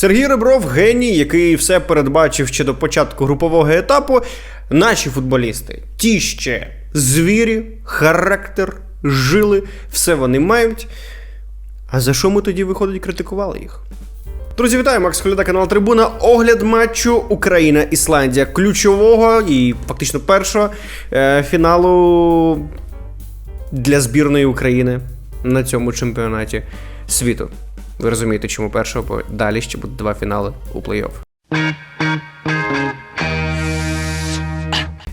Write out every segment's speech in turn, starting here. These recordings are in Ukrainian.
Сергій Ребров геній, який все передбачив ще до початку групового етапу. Наші футболісти, ті ще звірі, характер, жили, все вони мають. А за що ми тоді виходить критикували їх? Друзі, вітаю, Макс Холяда, канал Трибуна. Огляд матчу Україна-Ісландія ключового і фактично першого е, фіналу для збірної України на цьому чемпіонаті світу. Ви розумієте, чому першого, бо далі ще будуть два фінали у плей-офф.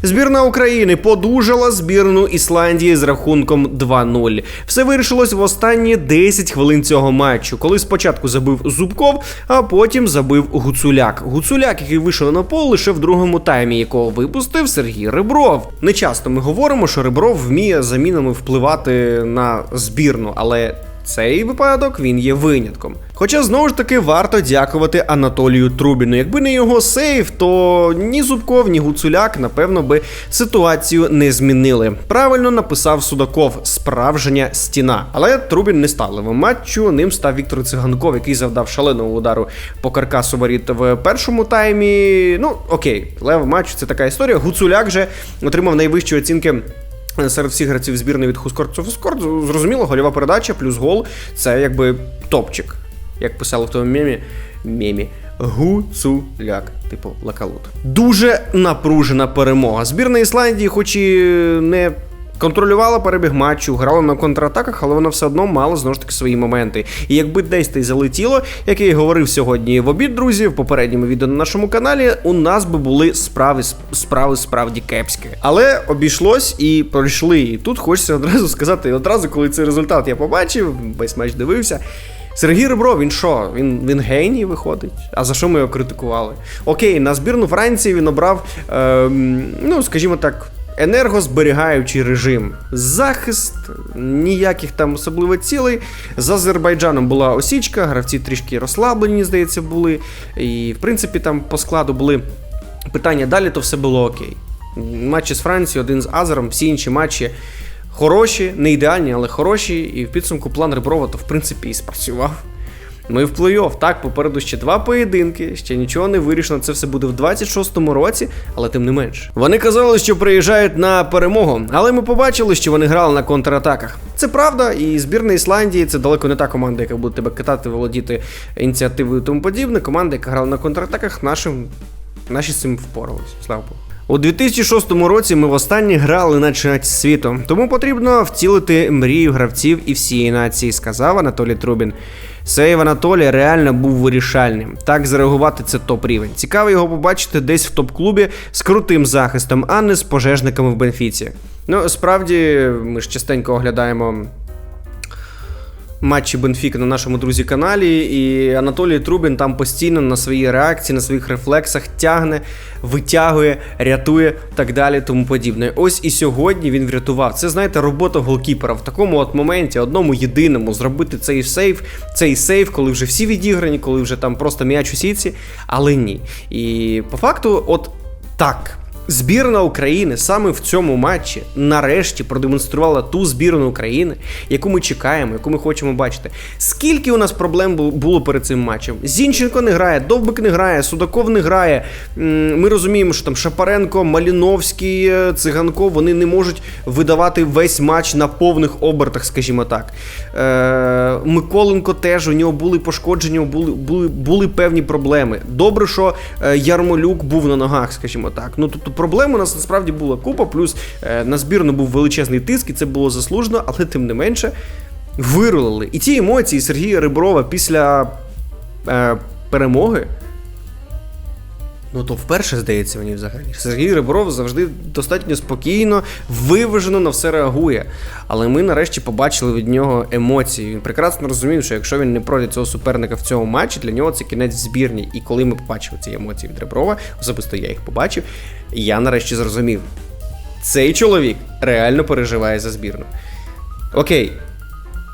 Збірна України подужала збірну Ісландії з рахунком 2-0. Все вирішилось в останні 10 хвилин цього матчу, коли спочатку забив Зубков, а потім забив Гуцуляк. Гуцуляк, який вийшов на поле лише в другому таймі, якого випустив Сергій Ребров. Не часто ми говоримо, що Ребров вміє замінами впливати на збірну, але цей випадок він є винятком. Хоча знову ж таки варто дякувати Анатолію Трубіну. Якби не його сейф, то ні Зубков, ні Гуцуляк, напевно, би ситуацію не змінили. Правильно написав Судаков справжня стіна. Але Трубін не став левим матчу. Ним став Віктор Циганков, який завдав шаленого удару по каркасу воріт в першому таймі. Ну окей, лев матчу це така історія. Гуцуляк же отримав найвищі оцінки. Серед всіх гравців збірної від Хускорт Скорд, зрозуміло, гольова передача плюс гол це якби топчик, як писали в тому мемі. мемі. Гуцуляк, типу лакалут. Дуже напружена перемога. Збірна Ісландії, хоч і не контролювала перебіг матчу, грала на контратаках, але вона все одно мала знову ж таки свої моменти. І якби десь та й залетіло, як я й говорив сьогодні в обід, друзі, в попередньому відео на нашому каналі, у нас би були справи справи справді кепські. Але обійшлось і пройшли. І тут хочеться одразу сказати, одразу, коли цей результат я побачив, весь матч дивився. Сергій Ребро, він що? Він він геній виходить. А за що ми його критикували? Окей, на збірну Франції він обрав, е, ну скажімо так. Енергозберігаючий режим, захист, ніяких там особливо цілей. З Азербайджаном була осічка, гравці трішки розслаблені, здається, були. І, в принципі, там по складу були питання далі, то все було окей. Матчі з Францією, один з Азером, всі інші матчі хороші, не ідеальні, але хороші. І в підсумку план Реброва, то в принципі і спрацював. Ми в плей-офф. Так, попереду ще два поєдинки, ще нічого не вирішено. Це все буде в 26-му році, але тим не менш. Вони казали, що приїжджають на перемогу, але ми побачили, що вони грали на контратаках. Це правда, і збірна Ісландії це далеко не та команда, яка буде тебе катати, володіти ініціативою і тому подібне. Команда, яка грала на контратаках, нашим наші з цим впоралися. Слава Богу. У 2006 році ми востаннє грали на чемпіонаті світу, тому потрібно втілити мрію гравців і всієї нації, сказав Анатолій Трубін. Сейв Анатолія реально був вирішальним. Так зреагувати це топ рівень. Цікаво його побачити десь в топ-клубі з крутим захистом, а не з пожежниками в Бенфіці. Ну, справді, ми ж частенько оглядаємо. Матчі Бенфіка на нашому друзі каналі, і Анатолій Трубін там постійно на своїй реакції, на своїх рефлексах тягне, витягує, рятує так далі, тому подібне. Ось і сьогодні він врятував. Це знаєте, робота голкіпера в такому от моменті, одному єдиному, зробити цей сейф, цей сейф, коли вже всі відіграні, коли вже там просто м'яч у сітці, але ні. І по факту, от так. Збірна України саме в цьому матчі нарешті продемонструвала ту збірну України, яку ми чекаємо, яку ми хочемо бачити. Скільки у нас проблем було перед цим матчем? Зінченко не грає, Довбик не грає, Судаков не грає. Ми розуміємо, що там Шапаренко, Маліновський, е, Циганков вони не можуть видавати весь матч на повних обертах, скажімо так. Е, Миколенко теж у нього були пошкодження, були, були, були певні проблеми. Добре, що е, Ярмолюк був на ногах, скажімо так. Ну тобто проблем у нас насправді була купа, плюс е, на збірну був величезний тиск, і це було заслужено, але тим не менше вирулили. І ті емоції Сергія Риброва після е, перемоги. Ну, то вперше здається мені взагалі. Сергій Рибров завжди достатньо спокійно, виважено на все реагує. Але ми нарешті побачили від нього емоції. Він прекрасно розумів, що якщо він не пройде цього суперника в цьому матчі, для нього це кінець збірні. І коли ми побачили ці емоції від Риброва, особисто я їх побачив, я нарешті зрозумів. Цей чоловік реально переживає за збірну. Окей,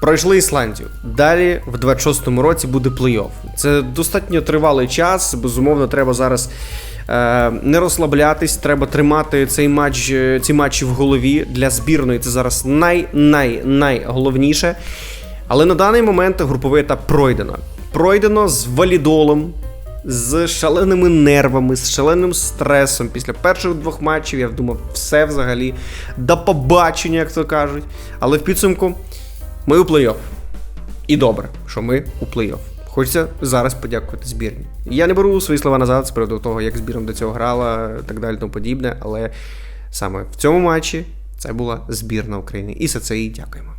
Пройшли Ісландію. Далі в 26-му році буде плей-офф. Це достатньо тривалий час. Безумовно, треба зараз е, не розслаблятись. Треба тримати цей матч, е, ці матчі в голові для збірної. Це зараз най-най-найголовніше. Але на даний момент груповий етап пройдено. Пройдено з валідолом. з шаленими нервами, з шаленим стресом. Після перших двох матчів я думав, все взагалі до побачення, як то кажуть. Але в підсумку ми у плей-офф. І добре, що ми у плей-офф. Хочеться зараз подякувати збірні. Я не беру свої слова назад з приводу того, як збірна до цього грала, так далі, тому подібне, але саме в цьому матчі це була збірна України. І за це їй дякуємо.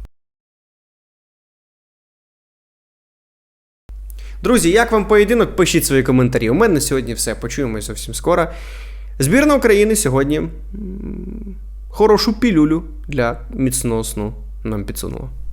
Друзі, як вам поєдинок? Пишіть свої коментарі. У мене сьогодні все. Почуємось зовсім скоро. Збірна України сьогодні хорошу пілюлю для міцного сну нам підсунула.